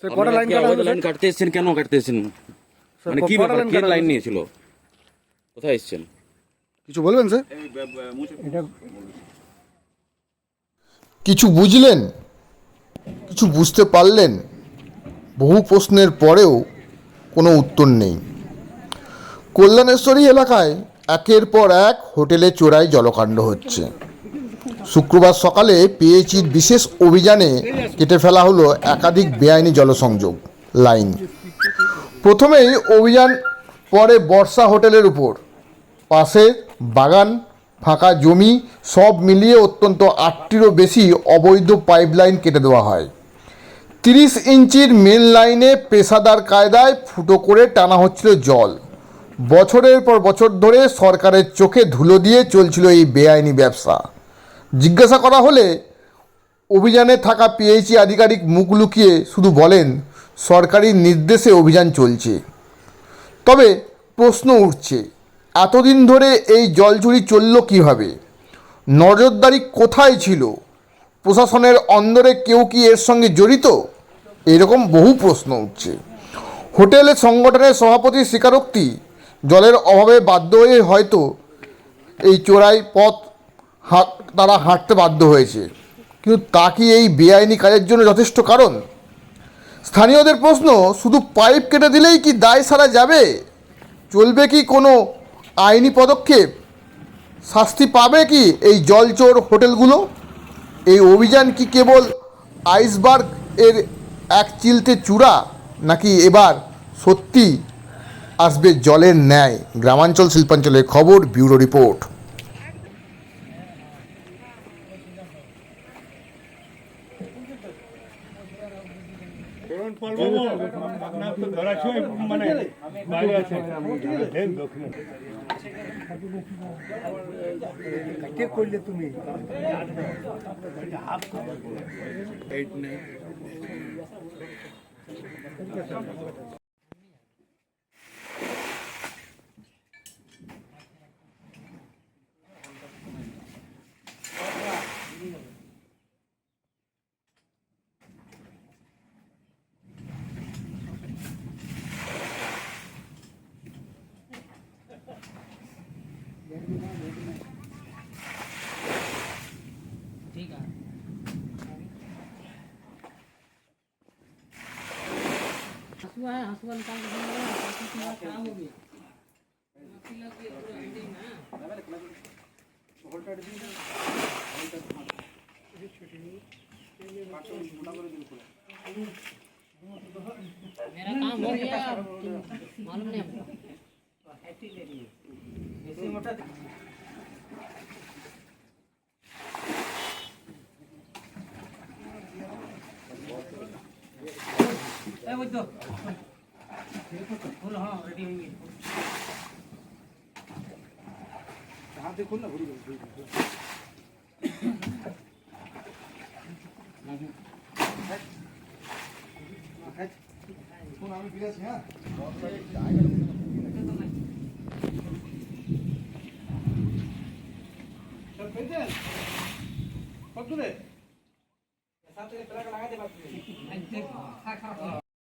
Sir কটা line কাটা হলো লাইন কাটতে এসেছেন? কেন কাটতে এসেছেন? মানে কি ব্যাপার? কে লাইন নিয়েছিল? কোথায় এসেছেন? কিছু বলবেন স্যার কিছু বুঝলেন? কিছু বুঝতে পারলেন? বহু প্রশ্নের পরেও কোনো উত্তর নেই। কল্যাণেশ্বরী এলাকায় একের পর এক হোটেলে চোরাই জলকাণ্ড হচ্ছে। শুক্রবার সকালে পিএইচির বিশেষ অভিযানে কেটে ফেলা হলো একাধিক বেআইনি জলসংযোগ লাইন। প্রথমেই অভিযান পরে বর্ষা হোটেলের উপর। পাশে বাগান, ফাঁকা জমি, সব মিলিয়ে অত্যন্ত আটটিরও বেশি অবৈধ পাইপলাইন কেটে দেওয়া হয়। তিরিশ ইঞ্চির মেন লাইনে পেশাদার কায়দায় ফুটো করে টানা হচ্ছিল জল। বছরের পর বছর ধরে সরকারের চোখে ধুলো দিয়ে চলছিল এই বেআইনি ব্যবসা। জিজ্ঞাসা করা হলে অভিযানে থাকা পিএইচি আধিকারিক মুখ লুকিয়ে শুধু বলেন, সরকারি নির্দেশে অভিযান চলছে। তবে প্রশ্ন উঠছে, এতদিন ধরে এই জল চুরি চলল কীভাবে? নজরদারি কোথায় ছিল? প্রশাসনের অন্দরে কেউ কি এর সঙ্গে জড়িত? এরকম বহু প্রশ্ন উঠছে। হোটেলের সংগঠনের সভাপতির স্বীকারোক্তি, জলের অভাবে বাধ্য হয়ে হয়তো এই চোরাই পথ হাঁট তারা হাঁটতে বাধ্য হয়েছে। কিন্তু তা কি এই বেআইনি কাজের জন্য যথেষ্ট কারণ? স্থানীয়দের প্রশ্ন, শুধু পাইপ কেটে দিলেই কি দায় সারা যাবে? চলবে কি কোনো আইনি পদক্ষেপ? শাস্তি পাবে কি এই জলচোর হোটেলগুলো? এই অভিযান কি কেবল আইসবার্গ এর এক চিলতে চূড়া, নাকি এবার সত্যি আসবে জলের ন্যায়? গ্রামাঞ্চল শিল্পাঞ্চলের খবর, ব্যুরো রিপোর্ট। সময় মানে বাইরে আছে এই দক্ষিণে কে করলে তুমি हसुआ है हसुआ निकाल के खराब हो गया मेरा काम हो गया। मालूम नहीं हमको ऐसे मोटा দেখুন না ঘুরি আমি ফিরে আছি হ্যাঁ কত দূরে? সাথে প্লাগ লাগাতে পারছি